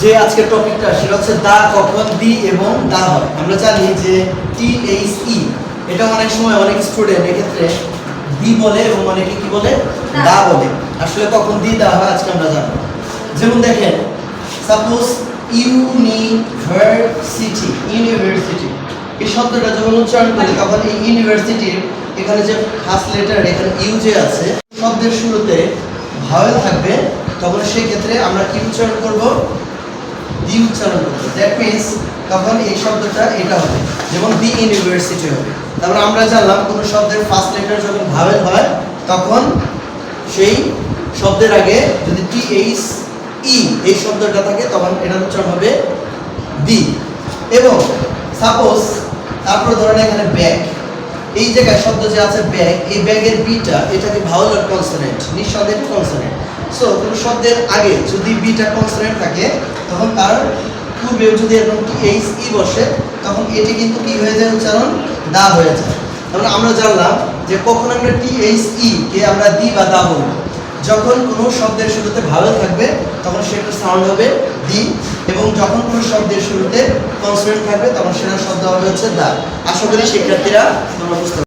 যে আজকের টপিকটা সেটা হচ্ছে দা কখন দি এবং দা হয়। আমরা জানি যে টি এইচ ই এটা অনেক সময় অনেক স্টুডেন্ট এক্ষেত্রে দি বলে এবং অনেকে কি বলে? দা। বলে। আসলে কখন দি দা হয় আজকে আমরা জানব যেমন দেখেন সাপোজ ইউনিভার্সিটি ইউনিভার্সিটি। এই শব্দটা যখন উচ্চারণ করি তখন এই ইউনিভার্সিটির এখানে যে ফার্স্ট লেটার এখানে ইউ যে আছে শব্দের শুরুতে ভাওয়েল থাকবে তখন সেই ক্ষেত্রে আমরা কি উচ্চারণ করব? দি উচ্চারণ করব দ্যাট মিনস তখন এই শব্দটা এটা হবে, যেমন দি ইউনিভার্সিটি হবে। তারপর আমরা জানলাম, কোনো শব্দের ফার্স্ট লেটার যখন ভাওয়েল হয়, তখন সেই শব্দের আগে যদি টি এইচ ই এই শব্দটা থাকে, তখন এটার উচ্চারণ হবে দি এবং সাপোজ তারপর ধরেন এখানে ব্যাগ। এই জায়গায় শব্দ যে আছে ব্যাগ, এই ব্যাগের বিটা এটাকে ভাওয়াল আর কনসোনেন্ট নিঃসন্দেহে কনসোনেন্ট সো কোনো শব্দের আগে যদি বিটা কনসোনেন্ট থাকে, তখন তার পূর্বেও যদি এরকম এইচ ই বসে, তখন এটি কিন্তু কি হয়ে যায় উচ্চারণ? দা হয়ে যায়। তাহলে আমরা জানলাম যে কখন আমরা টি এইচ ই কে আমরা দি বা দা বলব। যখন কোনো শব্দের শুরুতে ভালো থাকবে, তখন সেটার সাউন্ড হবে দি এবং যখন কোনো শব্দের শুরুতে কনসোনেন্ট থাকবে, তখন সেটা শব্দ হবে হচ্ছে দা। আশা করি শিক্ষার্থীরা তোমরা বুঝতে